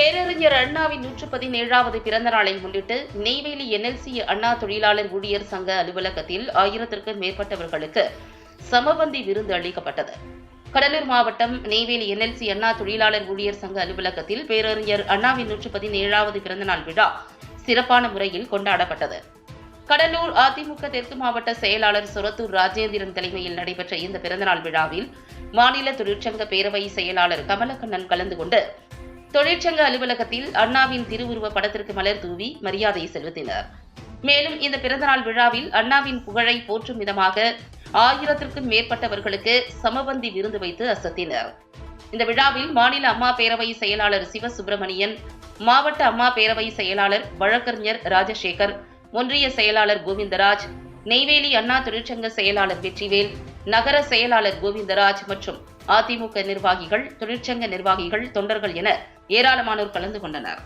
பேரறிஞர் அண்ணாவின் நூற்று பதினேழாவது பிறந்த நாளை முன்னிட்டு நெய்வேலி என்எல்சி அண்ணா தொழிலாளர் ஊழியர் சங்க அலுவலகத்தில் ஆயிரத்திற்கும் மேற்பட்டவர்களுக்கு சமபந்தி விருந்து அளிக்கப்பட்டது. கடலூர் மாவட்டம் நெய்வேலி என்எல்சி அண்ணா தொழிலாளர் ஊழியர் சங்க அலுவலகத்தில் பேரறிஞர் அண்ணாவின் நூற்று பதினேழாவது பிறந்தநாள் விழா சிறப்பான முறையில் கொண்டாடப்பட்டது. கடலூர் அதிமுக தெற்கு மாவட்ட செயலாளர் சுரத்தூர் ராஜேந்திரன் தலைமையில் நடைபெற்ற இந்த பிறந்தநாள் விழாவில் மாநில தொழிற்சங்க பேரவை செயலாளர் கமலக்கண்ணன் கலந்து கொண்டு தொழிற்சங்க அலுவலகத்தில் அண்ணாவின் திருவுருவ படத்திற்கு மலர் தூவி மரியாதை செலுத்தினர். மேலும் இந்த பிறந்தநாள் விழாவில் அண்ணாவின் புகழை போற்றும் விதமாக ஆயிரத்திற்கும் மேற்பட்டவர்களுக்கு சமபந்தி விருந்து வைத்து அசத்தினர். இந்த விழாவில் மாநில அம்மா பேரவை செயலாளர் சிவசுப்பிரமணியன் மாவட்ட அம்மா பேரவை செயலாளர் வழக்கறிஞர் ராஜசேகர் ஒன்றிய செயலாளர் கோவிந்தராஜ் நெய்வேலி அண்ணா தொழிற்சங்க செயலாளர் வெற்றிவேல் நகர செயலாளர் கோவிந்தராஜ் மற்றும் அதிமுக நிர்வாகிகள் தொழிற்சங்க நிர்வாகிகள் தொண்டர்கள் என ஏராளமானோர் கலந்து கொண்டனர்.